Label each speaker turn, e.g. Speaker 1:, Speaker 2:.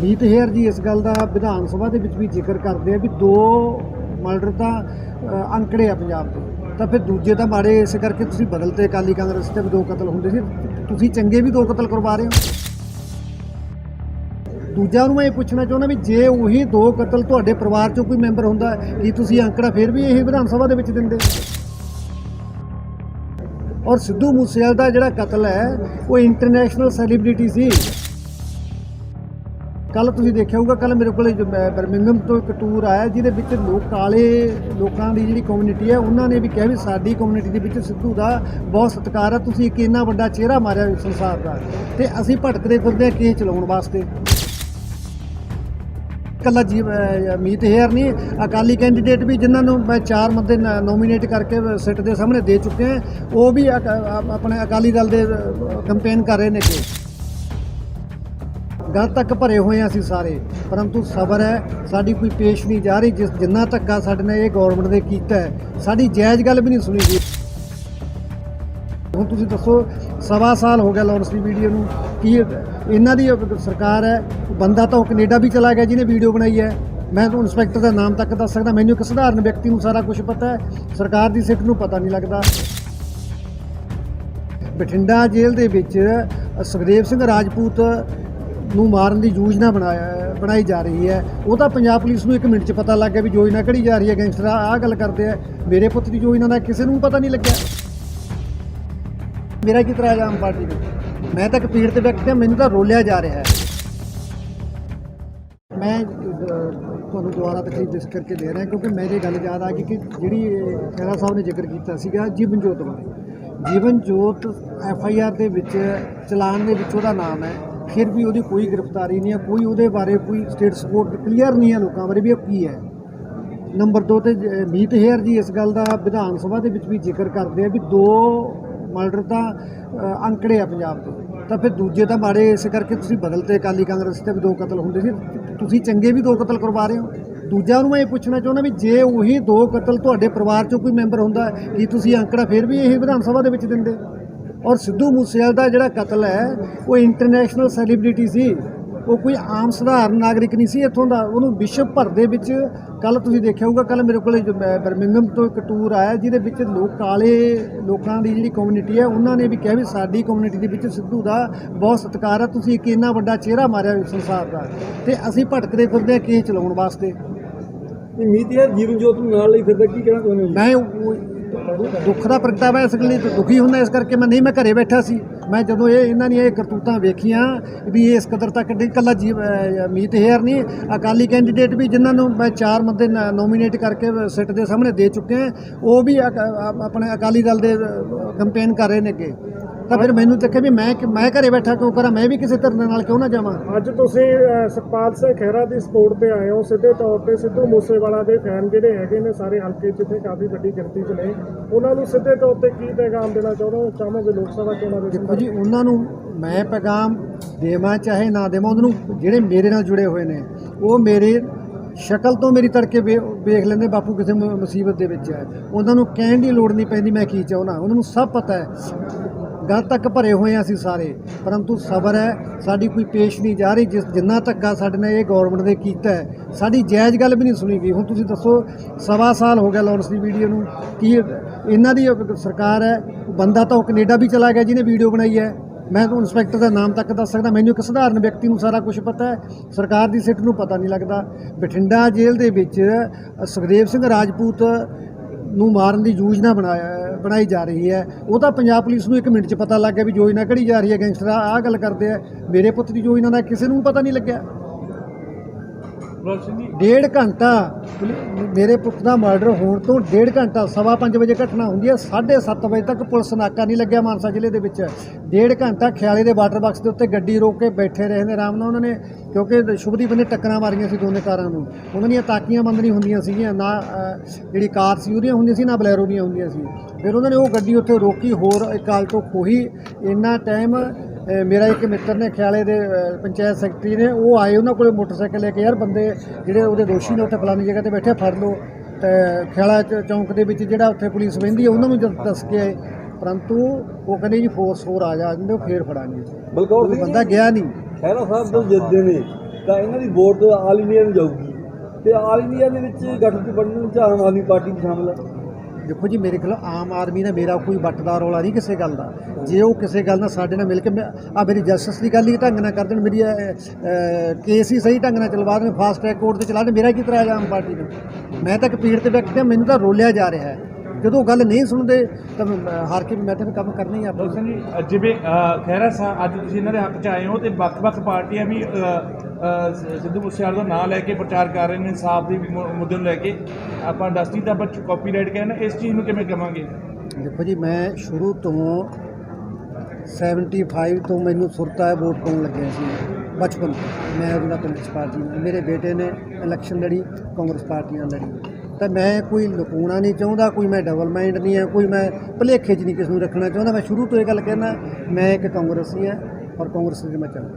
Speaker 1: ਮੀਤ ਹੇਅਰ ਜੀ ਇਸ ਗੱਲ ਦਾ ਵਿਧਾਨ ਸਭਾ ਦੇ ਵਿੱਚ ਵੀ ਜ਼ਿਕਰ ਕਰਦੇ ਆ ਵੀ ਦੋ ਮਰਡਰ ਤਾਂ ਅੰਕੜੇ ਆ ਪੰਜਾਬ ਦੇ। ਤਾਂ ਫਿਰ ਦੂਜੇ ਤਾਂ ਮਾੜੇ ਇਸ ਕਰਕੇ ਤੁਸੀਂ ਬਦਲਤੇ ਅਕਾਲੀ ਕਾਂਗਰਸ ਤੇ ਵੀ ਦੋ ਕਤਲ ਹੁੰਦੇ ਸੀ। ਤੁਸੀਂ ਚੰਗੇ ਵੀ ਦੋ ਕਤਲ ਕਰਵਾ ਰਹੇ ਹੋ। ਦੂਜਾ ਨੂੰ ਮੈਂ ਇਹ ਪੁੱਛਣਾ ਚਾਹੁੰਦਾ ਵੀ ਜੇ ਉਹੀ ਦੋ ਕਤਲ ਤੁਹਾਡੇ ਪਰਿਵਾਰ ਚੋਂ ਕੋਈ ਮੈਂਬਰ ਹੁੰਦਾ, ਕੀ ਤੁਸੀਂ ਅੰਕੜਾ ਫਿਰ ਵੀ ਇਹੀ ਵਿਧਾਨ ਸਭਾ ਦੇ ਵਿੱਚ ਦਿੰਦੇ? ਔਰ ਸਿੱਧੂ ਮੂਸੇਵਾਲ ਦਾ ਜਿਹੜਾ ਕਤਲ ਹੈ, ਉਹ ਇੰਟਰਨੈਸ਼ਨਲ ਸੈਲੀਬ੍ਰਿਟੀ ਸੀ। ਕੱਲ ਤੁਸੀਂ ਦੇਖਿਆ ਹੋਊਗਾ ਕੱਲ ਮੇਰੇ ਕੋਲ ਬਰਮਿੰਗਮ ਤੋਂ ਇੱਕ ਟੂਰ ਆਇਆ, ਜਿਹਦੇ ਵਿੱਚ ਲੋਕ ਕਾਲੇ ਲੋਕਾਂ ਦੀ ਜਿਹੜੀ ਕਮਿਊਨਿਟੀ ਹੈ, ਉਹਨਾਂ ਨੇ ਵੀ ਕਿਹਾ ਵੀ ਸਾਡੀ ਕਮਿਊਨਿਟੀ ਦੇ ਵਿੱਚ ਸਿੱਧੂ ਦਾ ਬਹੁਤ ਸਤਿਕਾਰ ਹੈ ਤੁਸੀਂ ਇੱਕ ਇੰਨਾ ਵੱਡਾ ਚਿਹਰਾ ਮਾਰਿਆ ਸੰਸਾਰ ਦਾ। ਤੇ ਅਸੀਂ ਭਟਕਦੇ ਫਿਰਦੇ ਹਾਂ ਕੇਸ ਚਲਾਉਣ ਵਾਸਤੇ। ਕੱਲਾ ਜੀ ਮੀਤ ਹੇਅਰ ਨਹੀਂ, ਅਕਾਲੀ ਕੈਂਡੀਡੇਟ ਵੀ ਜਿਨ੍ਹਾਂ ਨੂੰ ਮੈਂ ਚਾਰ ਬੰਦੇ ਨੋਮੀਨੇਟ ਕਰਕੇ ਸਿੱਟ ਦੇ ਸਾਹਮਣੇ ਦੇ ਚੁੱਕੇ ਹਾਂ, ਉਹ ਵੀ ਅਕ- ਆਪਣੇ ਅਕਾਲੀ ਦਲ ਦੇ ਕੰਪੇਨ ਕਰ ਰਹੇ ਨੇ ਕਿ ਗਲ ਤੱਕ ਭਰੇ ਹੋਏ ਹਾਂ ਅਸੀਂ ਸਾਰੇ। ਪਰੰਤੂ ਸਬਰ ਹੈ, ਸਾਡੀ ਕੋਈ ਪੇਸ਼ ਨਹੀਂ ਜਾ ਰਹੀ, ਜਿਸ ਜਿੰਨਾ ਧੱਕਾ ਸਾਡੇ ਨਾਲ ਇਹ ਗਵਰਨਮੈਂਟ ਨੇ ਕੀਤਾ ਹੈ, ਸਾਡੀ ਜਾਇਜ਼ ਗੱਲ ਵੀ ਨਹੀਂ ਸੁਣੀ ਗਈ। ਹੁਣ ਤੁਸੀਂ ਦੱਸੋ, ਸਵਾ ਸਾਲ ਹੋ ਗਿਆ ਲਾਰੈਂਸ ਦੀ ਵੀਡੀਓ ਨੂੰ, ਕੀ ਇਹਨਾਂ ਦੀ ਸਰਕਾਰ ਹੈ, ਬੰਦਾ ਤਾਂ ਉਹ ਕੈਨੇਡਾ ਵੀ ਚਲਾ ਗਿਆ ਜਿਹਨੇ ਵੀਡੀਓ ਬਣਾਈ ਹੈ। ਮੈਂ ਤੁਹਾਨੂੰ ਇੰਸਪੈਕਟਰ ਦਾ ਨਾਮ ਤੱਕ ਦੱਸ ਸਕਦਾ, ਮੈਨੂੰ ਇੱਕ ਸਧਾਰਨ ਵਿਅਕਤੀ ਨੂੰ ਸਾਰਾ ਕੁਝ ਪਤਾ ਹੈ, ਸਰਕਾਰ ਦੀ ਸਿੱਟ ਨੂੰ ਪਤਾ ਨਹੀਂ ਲੱਗਦਾ। ਬਠਿੰਡਾ ਜੇਲ੍ਹ ਦੇ ਵਿੱਚ ਸੁਖਦੇਵ ਸਿੰਘ ਰਾਜਪੂਤ ਨੂੰ ਮਾਰਨ ਦੀ ਯੋਜਨਾ ਬਣਾਇਆ ਬਣਾਈ ਜਾ ਰਹੀ ਹੈ। ਉਹ ਤਾਂ ਪੰਜਾਬ ਪੁਲਿਸ ਨੂੰ ਇੱਕ ਮਿੰਟ 'ਚ ਪਤਾ ਲੱਗ ਗਿਆ ਵੀ ਯੋਜਨਾ ਕਿਹੜੀ ਜਾ ਰਹੀ ਹੈ ਗੈਂਗਸਟਰ ਆਹ ਗੱਲ ਕਰਦੇ ਆ। ਮੇਰੇ ਪੁੱਤ ਦੀ ਯੋਜਨਾ ਦਾ ਕਿਸੇ ਨੂੰ ਪਤਾ ਨਹੀਂ ਲੱਗਿਆ। ਮੇਰਾ ਕੀ ਤਰ੍ਹਾਂ ਆਮ ਪਾਰਟੀ ਨੂੰ ਮੈਂ ਤਾਂ ਇੱਕ ਪੀੜ ਤੇ ਬੈਠ ਹਾਂ ਮੈਨੂੰ ਤਾਂ ਰੋਲਿਆ ਜਾ ਰਿਹਾ ਹੈ। ਮੈਂ ਤੁਹਾਨੂੰ ਦੁਬਾਰਾ ਤਕਲੀਫ ਇਸ ਕਰਕੇ ਦੇ ਰਿਹਾ ਕਿਉਂਕਿ ਮੇਰੇ ਗੱਲ ਯਾਦ ਆ ਗਈ ਕਿ ਜਿਹੜੀ ਅਹ, ਖਹਿਰਾ ਸਾਹਿਬ ਨੇ ਜ਼ਿਕਰ ਕੀਤਾ ਸੀਗਾ ਜੀਵਨ ਜੋਤ ਬਾਰੇ। ਜੀਵਨ ਜੋਤ ਐਫ ਆਈ ਆਰ ਦੇ ਵਿੱਚ ਚਲਾਨ ਦੇ ਵਿੱਚ ਉਹਦਾ ਨਾਮ ਹੈ। ਫਿਰ ਵੀ ਉਹਦੀ ਕੋਈ ਗ੍ਰਿਫਤਾਰੀ ਨਹੀਂ ਹੈ, ਕੋਈ ਉਹਦੇ ਬਾਰੇ ਕੋਈ ਸਟੇਟ ਸਪੋਰਟ ਕਲੀਅਰ ਨਹੀਂ ਹੈ ਲੋਕਾਂ ਬਾਰੇ ਵੀ ਉਹ ਕੀ ਹੈ। ਨੰਬਰ 2 ਤੇ ਮੀਤ ਹੇਅਰ ਜੀ ਇਸ ਗੱਲ ਦਾ ਵਿਧਾਨ ਸਭਾ ਦੇ ਵਿੱਚ ਵੀ ਜ਼ਿਕਰ ਕਰਦੇ ਆ ਵੀ ਦੋ ਮਰਡਰ ਤਾਂ ਅੰਕੜੇ ਆ ਪੰਜਾਬ ਦੇ। ਤਾਂ ਫਿਰ ਦੂਜੇ ਤਾਂ ਮਾੜੇ ਇਸ ਕਰਕੇ ਤੁਸੀਂ ਬਦਲਤੇ ਅਕਾਲੀ ਕਾਂਗਰਸ ਤੇ ਵੀ ਦੋ ਕਤਲ ਹੁੰਦੇ ਸੀ। ਤੁਸੀਂ ਚੰਗੇ ਵੀ ਦੋ ਕਤਲ ਕਰਵਾ ਰਹੇ ਹੋ। ਦੂਜਾ ਨੂੰ ਮੈਂ ਇਹ ਪੁੱਛਣਾ ਚਾਹੁੰਦਾ ਵੀ ਜੇ ਉਹੀ ਦੋ ਕਤਲ ਤੁਹਾਡੇ ਪਰਿਵਾਰ ਚੋਂ ਕੋਈ ਮੈਂਬਰ ਹੁੰਦਾ, ਕੀ ਤੁਸੀਂ ਅੰਕੜਾ ਫਿਰ ਵੀ ਇਹ ਵਿਧਾਨ ਸਭਾ ਦੇ ਵਿੱਚ ਦਿੰਦੇ? ਔਰ ਸਿੱਧੂ ਮੂਸੇਵਾਲ ਦਾ ਜਿਹੜਾ ਕਤਲ ਹੈ ਉਹ ਇੰਟਰਨੈਸ਼ਨਲ ਸੈਲੀਬ੍ਰਿਟੀ ਸੀ। ਉਹ ਕੋਈ ਆਮ ਸਧਾਰਨ ਨਾਗਰਿਕ ਨਹੀਂ ਸੀ ਇੱਥੋਂ ਦਾ। ਉਹਨੂੰ ਵਿਸ਼ਵ ਭਰ ਦੇ ਵਿੱਚ ਕੱਲ ਤੁਸੀਂ ਦੇਖਿਆ ਹੋਊਗਾ ਕੱਲ ਮੇਰੇ ਕੋਲ ਬਰਮਿੰਗਮ ਤੋਂ ਇੱਕ ਟੂਰ ਆਇਆ ਜਿਹਦੇ ਵਿੱਚ ਲੋਕ ਕਾਲੇ ਲੋਕਾਂ ਦੀ ਜਿਹੜੀ ਕਮਿਊਨਿਟੀ ਹੈ ਉਹਨਾਂ ਨੇ ਵੀ ਕਿਹਾ ਵੀ ਸਾਡੀ ਕਮਿਊਨਿਟੀ ਦੇ ਵਿੱਚ ਸਿੱਧੂ ਦਾ ਬਹੁਤ ਸਤਿਕਾਰ ਹੈ ਤੁਸੀਂ ਇੱਕ ਇੰਨਾ ਵੱਡਾ ਚਿਹਰਾ ਮਾਰਿਆ ਸੰਸਾਰ ਦਾ। ਤੇ ਅਸੀਂ ਭਟਕਦੇ ਫਿਰਦੇ ਹਾਂ ਕੇਸ ਚਲਾਉਣ ਵਾਸਤੇ।
Speaker 2: ਹੈ ਜੀਵਨ ਜੋਤ ਨੂੰ ਨਾਲ ਲਈ ਫਿਰਦਾ ਕੀ ਕਹਿਣਾ ਚਾਹੁੰਦੇ ਹੋ
Speaker 1: ਮੈਂ ਦੁੱਖ ਦਾ ਪ੍ਰਗਟਾਵਾ ਇਸ ਲਈ ਦੁਖੀ ਹੁੰਦਾ, ਇਸ ਕਰਕੇ ਮੈਂ ਨਹੀਂ, ਮੈਂ ਘਰੇ ਬੈਠਾ ਸੀ। ਮੈਂ ਜਦੋਂ ਇਹ ਇਹਨਾਂ ਦੀਆਂ ਇਹ ਕਰਤੂਤਾਂ ਵੇਖੀਆਂ ਵੀ ਇਸ ਕਦਰ ਤੱਕ ਨਹੀਂ ਕੱਲਾ ਮੀਤ ਹੇਅਰ ਨਹੀਂ, ਅਕਾਲੀ ਕੈਂਡੀਡੇਟ ਵੀ ਜਿਨ੍ਹਾਂ ਨੂੰ ਮੈਂ ਚਾਰ ਬੰਦੇ ਨੋਮੀਨੇਟ ਕਰਕੇ ਸਿੱਟ ਦੇ ਸਾਹਮਣੇ ਦੇ ਚੁੱਕੇ ਉਹ ਵੀ ਅਕ- ਆਪਣੇ ਅਕਾਲੀ ਦਲ ਦੇ ਕੰਪੇਨ ਕਰ ਰਹੇ ਨੇ ਅੱਗੇ ਤਾਂ ਫਿਰ ਮੈਨੂੰ ਦੇਖੇ ਵੀ ਮੈਂ ਮੈਂ ਘਰੇ ਬੈਠਾ ਕਿਉਂ ਕਰਾਂ? ਮੈਂ ਵੀ ਕਿਸੇ ਧਰਨੇ ਨਾਲ ਕਿਉਂ ਨਾ ਜਾਵਾਂ?
Speaker 3: ਅੱਜ ਤੁਸੀਂ ਅਹ, ਸੁਖਪਾਲ ਸਿੰਘ ਖਹਿਰਾ ਦੀ ਸਪੋਰਟ ਤੇ ਆਏ ਹੋ ਸਿੱਧੇ ਤੌਰ ਤੇ ਸਿੱਧੂ ਮੂਸੇਵਾਲਾ ਦੇ ਫੈਨ ਜਿਹੜੇ ਹੈਗੇ ਨੇ ਸਾਰੇ ਹਲਕੇ ਜਿੱਥੇ ਕਾਫੀ ਵੱਡੀ ਗਿਣਤੀ 'ਚ ਨੇ। ਉਹਨਾਂ ਨੂੰ ਸਿੱਧੇ ਤੌਰ ਤੇ ਕੀ ਪੈਗਾਮ ਦੇਣਾ ਚਾਹੁੰਦੇ ਚਾਹੋਗੇ ਲੋਕ ਸਭਾ ਚੋਣਾਂ ਦੇ
Speaker 1: ਜੀ ਉਹਨਾਂ ਨੂੰ ਮੈਂ ਪੈਗਾਮ ਦੇਵਾਂ ਚਾਹੇ ਨਾ ਦੇਵਾਂ ਉਹਨਾਂ ਨੂੰ ਜਿਹੜੇ ਮੇਰੇ ਨਾਲ ਜੁੜੇ ਹੋਏ ਨੇ ਉਹ ਮੇਰੇ ਸ਼ਕਲ ਤੋਂ ਮੇਰੀ ਤੜਕੇ ਵੇਖ ਲੈਂਦੇ ਬਾਪੂ ਕਿਸੇ ਮੁਸੀਬਤ ਦੇ ਵਿੱਚ ਹੈ। ਉਹਨਾਂ ਨੂੰ ਕਹਿਣ ਦੀ ਲੋੜ ਨਹੀਂ ਪੈਂਦੀ ਮੈਂ ਕੀ ਚਾਹੁੰਦਾ। ਉਹਨਾਂ ਨੂੰ ਸਭ ਪਤਾ ਹੈ। ਗਲ ਤੱਕ ਭਰੇ ਹੋਏ ਹਾਂ ਅਸੀਂ ਸਾਰੇ। ਪਰੰਤੂ ਸਬਰ ਹੈ, ਸਾਡੀ ਕੋਈ ਪੇਸ਼ ਨਹੀਂ ਜਾ ਰਹੀ, ਜਿਸ ਜਿੰਨਾ ਧੱਕਾ ਸਾਡੇ ਨੇ ਇਹ ਗਵਰਨਮੈਂਟ ਨੇ ਕੀਤਾ ਹੈ, ਸਾਡੀ ਜਾਇਜ਼ ਗੱਲ ਵੀ ਨਹੀਂ ਸੁਣੀ ਗਈ। ਹੁਣ ਤੁਸੀਂ ਦੱਸੋ, ਸਵਾ ਸਾਲ ਹੋ ਗਿਆ ਲਾਰੈਂਸ ਦੀ ਵੀਡੀਓ ਨੂੰ, ਕੀ ਇਹਨਾਂ ਦੀ ਸਰਕਾਰ ਹੈ, ਬੰਦਾ ਤਾਂ ਉਹ ਕੈਨੇਡਾ ਵੀ ਚਲਾ ਗਿਆ ਜਿਹਨੇ ਵੀਡੀਓ ਬਣਾਈ ਹੈ। ਮੈਂ ਤੁਹਾਨੂੰ ਇੰਸਪੈਕਟਰ ਦਾ ਨਾਮ ਤੱਕ ਦੱਸ ਸਕਦਾ, ਮੈਨੂੰ ਇੱਕ ਸਧਾਰਨ ਵਿਅਕਤੀ ਨੂੰ ਸਾਰਾ ਕੁਝ ਪਤਾ ਹੈ, ਸਰਕਾਰ ਦੀ ਸਿੱਟ ਨੂੰ ਪਤਾ ਨਹੀਂ ਲੱਗਦਾ। ਬਠਿੰਡਾ ਜੇਲ੍ਹ ਦੇ ਵਿੱਚ ਸੁਖਦੇਵ ਸਿੰਘ ਰਾਜਪੂਤ ਨੂੰ ਮਾਰਨ ਦੀ ਯੋਜਨਾ ਬਣਾਇਆ ਬਣਾਈ ਜਾ ਰਹੀ ਹੈ। ਉਹ ਤਾਂ ਪੰਜਾਬ ਪੁਲਿਸ ਨੂੰ ਇੱਕ ਮਿੰਟ 'ਚ ਪਤਾ ਲੱਗ ਗਿਆ ਵੀ ਯੋਜਨਾ ਕਿਹੜੀ ਜਾ ਰਹੀ ਹੈ ਗੈਂਗਸਟਰ, ਆਹ ਆਹ ਗੱਲ ਕਰਦੇ ਆ। ਮੇਰੇ ਪੁੱਤ ਦੀ ਯੋਜਨਾ ਦਾ ਕਿਸੇ ਨੂੰ ਪਤਾ ਨਹੀਂ ਲੱਗਿਆ। ਡੇਢ ਘੰਟਾ ਮੇਰੇ ਪੁੱਤ ਦਾ ਮਰਡਰ ਹੋਣ ਤੋਂ ਡੇਢ ਘੰਟਾ, ਸਵਾ ਪੰਜ ਵਜੇ ਘਟਨਾ ਹੁੰਦੀ ਹੈ 7:30 ਵਜੇ ਤੱਕ ਪੁਲਿਸ ਨਾਕਾ ਨਹੀਂ ਲੱਗਿਆ ਮਾਨਸਾ ਜ਼ਿਲ੍ਹੇ ਦੇ ਵਿੱਚ। ਡੇਢ ਘੰਟਾ ਖਿਆਲੇ ਦੇ ਵਾਟਰ ਬਾਕਸ ਦੇ ਉੱਤੇ ਗੱਡੀ ਰੋਕ ਕੇ ਬੈਠੇ ਰਹੇ ਨੇ ਆਰਾਮ ਨਾਲ ਉਹਨਾਂ ਨੇ, ਕਿਉਂਕਿ ਸ਼ੁਭਦੀਪ ਨੇ ਟੱਕਰਾਂ ਮਾਰੀਆਂ ਸੀ ਦੋਨੇ ਕਾਰਾਂ ਨੂੰ। ਉਹਨਾਂ ਦੀਆਂ ਤਾਕੀਆਂ ਬੰਦ ਨਹੀਂ ਹੁੰਦੀਆਂ ਸੀਗੀਆਂ, ਨਾ ਜਿਹੜੀ ਕਾਰ ਸੀ ਉਹਦੀਆਂ ਹੁੰਦੀਆਂ ਸੀ, ਨਾ ਬਲੈਰੋ ਦੀਆਂ ਹੁੰਦੀਆਂ ਸੀ। ਫਿਰ ਉਹਨਾਂ ਨੇ ਉਹ ਗੱਡੀ ਉੱਥੇ ਰੋਕੀ, ਹੋਰ ਇੱਕ ਕਾਲ ਤੋਂ ਖੋਹੀ। ਇੰਨਾ ਟਾਈਮ ਮੇਰਾ ਇੱਕ ਮਿੱਤਰ ਨੇ ਖਿਆਲੇ ਦੇ ਪੰਚਾਇਤ ਸੈਕਟਰੀ ਨੇ ਉਹ ਆਏ ਉਹਨਾਂ ਕੋਲੇ ਮੋਟਰਸਾਈਕਲ ਲੈ ਕੇ ਯਾਰ ਬੰਦੇ ਜਿਹੜੇ ਉਹਦੇ ਦੋਸ਼ੀ ਨੇ ਉੱਥੇ ਫਲਾਣੀ ਜਗ੍ਹਾ ਤੇ ਬੈਠੇ ਫੜ ਲਓ। ਤੇ ਖਿਆਲਾ ਚੌਂਕ ਦੇ ਵਿੱਚ ਜਿਹੜਾ ਉੱਥੇ ਪੁਲਿਸ ਬਹਿੰਦੀ ਹੈ ਉਹਨਾਂ ਨੂੰ ਜਦ ਦੱਸ ਕੇ ਆਏ ਪਰੰਤੂ ਉਹ ਕਹਿੰਦੇ ਜੀ ਫੋਰਸ ਹੋਰ ਆ ਜਾ ਜਾਂਦੇ ਫੇਰ ਫੜਾਂਗੇ।
Speaker 2: ਬਲਕੌਰ
Speaker 1: ਉਹ
Speaker 2: ਸਿੰਘ
Speaker 1: ਬੰਦਾ ਗਿਆ ਨਹੀਂ।
Speaker 2: ਖਹਿਰਾ ਸਾਹਿਬ ਤੋਂ ਜਿੱਤਦੇ ਨੇ ਤਾਂ ਇਹਨਾਂ ਦੀ ਵੋਟ ਆਲ ਇੰਡੀਆ ਨੂੰ ਜਾਊਗੀ। ਤੇ ਆਲ ਇੰਡੀਆ ਦੇ ਵਿੱਚ ਗਠਬੰਧਨ ਚ ਆਮ ਆਦਮੀ ਪਾਰਟੀ ਸ਼ਾਮਲ ਹੈ
Speaker 1: ਦੇਖੋ ਜੀ, ਮੇਰੇ ਖਿਲਾਫ ਆਮ ਆਦਮੀ ਨਾਲ ਮੇਰਾ ਕੋਈ ਵੱਟਦਾ ਰੌਲਾ ਨਹੀਂ ਕਿਸੇ ਗੱਲ ਦਾ। ਜੇ ਉਹ ਕਿਸੇ ਗੱਲ ਨਾਲ ਸਾਡੇ ਨਾਲ ਮਿਲ ਕੇ ਆ ਮੇਰੀ ਜਸਟਿਸ ਦੀ ਗੱਲ ਹੀ ਢੰਗ ਨਾਲ ਕਰ ਦੇਣ, ਮੇਰੀ ਕੇਸ ਹੀ ਸਹੀ ਢੰਗ ਨਾਲ ਚਲਵਾ ਦੇਣ ਫਾਸਟ ਟਰੈਕ ਕੋਰਟ ਤੇ ਚਲਾ ਦੇਣ, ਮੇਰਾ ਕੀ ਇਤਰਾਜ਼ ਆਮ ਪਾਰਟੀ ਨੂੰ? ਮੈਂ ਤਾਂ ਇੱਕ ਪੀੜ ਤੇ ਬੈਠ ਹਾਂ, ਮੈਨੂੰ ਤਾਂ ਰੋਲਿਆ ਜਾ ਰਿਹਾ ਹੈ। ਜਦੋਂ ਗੱਲ ਨਹੀਂ ਸੁਣਦੇ ਤਾਂ ਹਾਰ ਕੇ ਮੈਂ ਤਾਂ ਕੰਮ ਕਰਨਾ ਹੀ ਆ
Speaker 4: ਦੋਸਤਾਂ ਜੀ ਜਿਵੇਂ ਅ, ਖਹਿਰਾ ਸਾਹਿਬ ਅੱਜ ਤੁਸੀਂ ਇਹਨਾਂ ਦੇ ਹੱਕ 'ਚ ਆਏ ਹੋ ਤੇ ਵੱਖ-ਵੱਖ ਪਾਰਟੀਆਂ ਵੀ ਸਿੱਧੂ ਮੂਸੇਵਾਲੇ ਦਾ ਨਾਂ ਲੈ ਕੇ ਪ੍ਰਚਾਰ ਕਰ ਰਹੇ ਨੇ ਇਨਸਾਫ ਦੇ ਮੁੱਦੇ ਨੂੰ ਲੈ ਕੇ। ਆਪਾਂ ਇੰਡਸਟਰੀ ਦਾ ਆਪਾਂ ਕਾਪੀਰਾਈਟ ਕਹਿੰਦੇ ਇਸ ਚੀਜ਼ ਨੂੰ ਕਿਵੇਂ ਕਵਾਂਗੇ?
Speaker 1: ਦੇਖੋ ਜੀ ਮੈਂ ਸ਼ੁਰੂ ਤੋਂ 75 ਤੋਂ ਮੈਨੂੰ ਸੁਰਤਾ ਹੈ ਵੋਟ ਪਾਉਣ ਲੱਗਿਆ ਸੀ ਬਚਪਨ। ਮੈਂ ਉਹਦਾ ਕਾਂਗਰਸ ਪਾਰਟੀ ਮੇਰੇ ਬੇਟੇ ਨੇ ਇਲੈਕਸ਼ਨ ਲੜੀ ਕਾਂਗਰਸ ਪਾਰਟੀ ਨਾਲ ਲੜੀ। ਤਾਂ ਮੈਂ ਕੋਈ ਲੁਕਾਉਣਾ ਨਹੀਂ ਚਾਹੁੰਦਾ, ਕੋਈ ਮੈਂ ਡਬਲ ਮਾਈਂਡ ਨਹੀਂ ਹੈ, ਕੋਈ ਮੈਂ ਭੁਲੇਖੇ 'ਚ ਨਹੀਂ ਕਿਸ ਨੂੰ ਰੱਖਣਾ ਚਾਹੁੰਦਾ। ਮੈਂ ਸ਼ੁਰੂ ਤੋਂ ਇਹ ਗੱਲ ਕਹਿਣਾ ਮੈਂ ਇੱਕ ਕਾਂਗਰਸੀ ਹਾਂ ਔਰ ਕਾਂਗਰਸ ਦੇ ਮੈਂ ਚੱਲਦਾ।